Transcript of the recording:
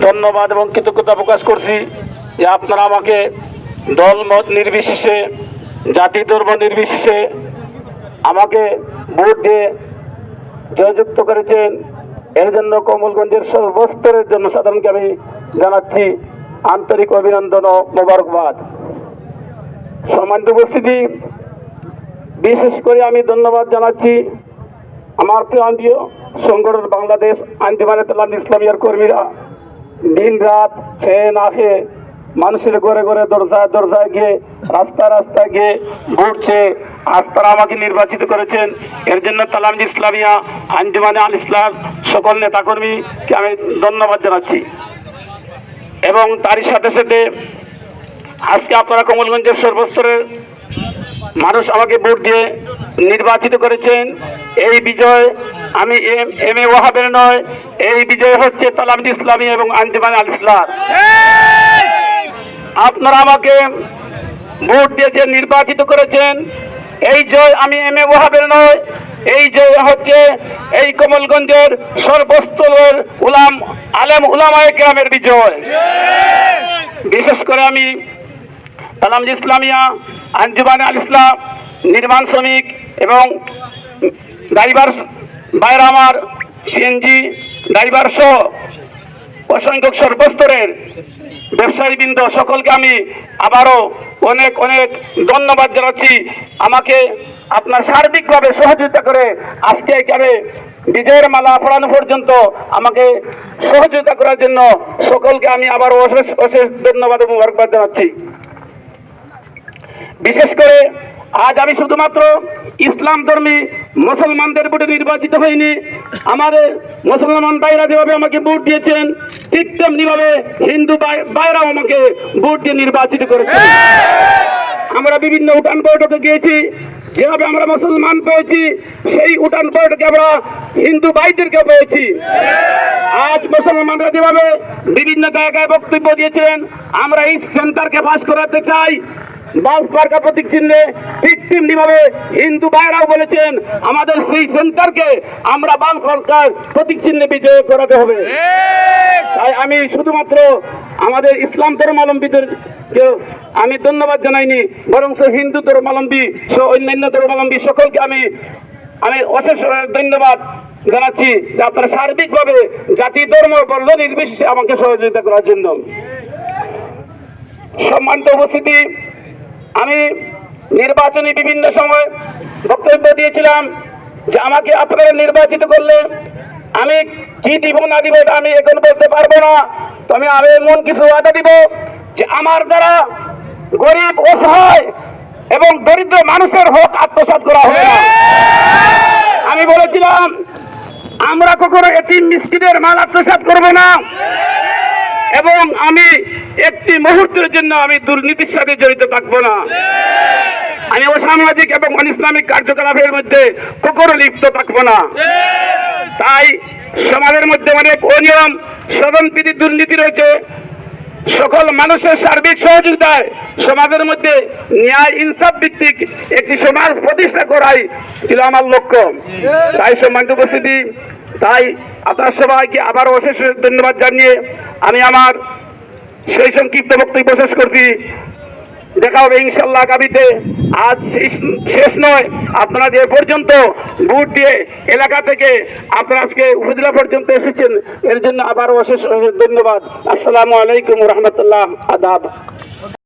ধন্যবাদ এবং কৃতজ্ঞতা প্রকাশ করছি যে আপনারা আমাকে দল মত নির্বিশেষে, জাতি ধর্ম নির্বিশেষে আমাকে ভোট দিয়ে জয়যুক্ত করেছেন। এর জন্য কমলগঞ্জের সর্বস্তরের জন্য সাধারণকে আমি জানাচ্ছি আন্তরিক অভিনন্দন ও মোবারকবাদ। সম্মানিত উপস্থিতি, বিশেষ করে আমি ধন্যবাদ জানাচ্ছি আমার প্রিয় সংগঠন বাংলাদেশ আঞ্জুমানে তালাম ইসলামিয়ার কর্মীরা। দিন রাত খেয়ে না খেয়ে মানুষের ঘরে ঘরে দরজায় দরজায় গিয়ে রাস্তা রাস্তায় গিয়ে ঘুরছে আজ তারা আমাকে নির্বাচিত করেছেন। এর জন্য তালাম ইসলামিয়া, আঞ্জুমানে আল ইসলাম, সকল নেতাকর্মীকে আমি ধন্যবাদ জানাচ্ছি। এবং তারই সাথে সাথে আজকে আপনারা কমলগঞ্জের সর্বস্তরের মানুষ আমাকে ভোট দিয়ে নির্বাচিত করেছেন। এই বিজয় আমি এম এম এ ওয়াহাবের নয় এই বিজয় হচ্ছে তালামদ ইসলামী এবং আঞ্জুমান আল ইসলাম। আপনারা আমাকে ভোট দিয়ে যে নির্বাচিত করেছেন এই জয় আমি এম এ ওয়াহাবের নয় এই জয় হচ্ছে এই কমলগঞ্জের সর্বস্তরের উলাম আলেম উলামায়ে কেরামের বিজয়। বিশেষ করে আমি তালামজ ইসলামিয়া আঞ্জুমান আল ইসলাম নির্মাণ শ্রমিক এবং ড্রাইভার বাইরে আমার সিএনজি ড্রাইভার সহ অসংখ্য সর্বস্তরের ব্যবসায়ীবৃন্দ, সকলকে আমি আবারও অনেক অনেক ধন্যবাদ জানাচ্ছি। আমাকে আপনার সার্বিকভাবে সহযোগিতা করে আজকে এখানে বিজয়ের মালা পড়ানো পর্যন্ত আমাকে সহযোগিতা করার জন্য সকলকে আমি আবারও অশেষ অশেষ ধন্যবাদ এবং মোবারকবাদ জানাচ্ছি। বিশেষ করে আজ আমি শুধুমাত্র ইসলাম ধর্মী মুসলমানদের ভোটে নির্বাচিত হয়নি। আমাদের মুসলমান ভাইরা যেভাবে আমাকে ভোট দিয়েছেন, ঠিক তেমনিভাবে হিন্দু ভাই- ভাইরাও আমাকে ভোট দিয়ে নির্বাচিত করেছে। আমরা বিভিন্ন উঠান বৈঠকে গিয়েছি, যেভাবে আমরা মুসলমান পেয়েছি সেই উঠান বৈঠকে আমরা হিন্দু ভাইদেরকে পেয়েছি। আজ মুসলমানরা যেভাবে বিভিন্ন জায়গায় বক্তব্য দিয়েছিলেন আমরা এই সেন্টারকে পাশ করাতে চাই বাস মার্কা প্রতীক চিহ্নে ঠিক তেমনি ভাবে হিন্দু ভাইরাও বলেছেন আমাদের সেই সেন্টারকে আমরা বাল সরকার প্রতীক চিহ্নে বিজয় করাতে হবে। তাই আমি শুধুমাত্র আমাদের ইসলাম ধর্মাবলম্বীদের আমি ধন্যবাদ জানাইনি বরং হিন্দু ধর্মাবলম্বী সহ অন্যান্য ধর্মাবলম্বী সকলকে আমি আমি অশেষ ধন্যবাদ জানাচ্ছি যে আপনারা সার্বিকভাবে জাতি ধর্ম বর্ণ নির্বিশেষে আমাকে সহযোগিতা করার জন্য। সম্মানিত উপস্থিতি আমি নির্বাচনী বিভিন্ন সময় বক্তব্য দিয়েছিলাম যে আমাকে আপনারা নির্বাচিত করলে আমি কি দিব না দিব আমি এখন বলতে পারব না। তবে আমি এমন কিছু ওয়াদা দিব যে আমার দ্বারা গরিব, অসহায় এবং দরিদ্র মানুষের হক আত্মসাৎ করা হবে না। আমি বলেছিলাম, আমরা কখনো এটি মিষ্টিদের মাল আত্মসাৎ করব না। এবং আমি একটি মুহূর্তের জন্য আমি দুর্নীতির সাথে জড়িত থাকব না। আমি অসামাজিক এবং অন ইসলামিক কার্যকলাপের মধ্যে কখনো লিপ্ত থাকব না। তাই সমাজের মধ্যে অনেক অনিয়ম, স্বজনপ্রীতি, দুর্নীতি রয়েছে। সকল মানুষের সার্বিক সহযোগিতায় সমাজের মধ্যে ন্যায়, ইনসাফ ভিত্তিক একটি সমাজ প্রতিষ্ঠা করাই ছিল আমার লক্ষ্য। তাই সম্মানিত উপস্থিতি, তাই আপনার সবাইকে আবার অশেষ ধন্যবাদ জানিয়ে আমি আমার সেই সংক্ষিপ্ত বক্তব্য শেষ করছি। দেখা হবে ইনশাল্লাহ আগামীতে। আজ শেষ নয়, আপনারা যে পর্যন্ত ভোট দিয়ে এলাকা থেকে আপনারা আজকে উপজেলা পর্যন্ত এসেছেন, এর জন্য আবার অশেষ অশেষ ধন্যবাদ। আসসালামু আলাইকুম রহমতুল্লাহ, আদাব।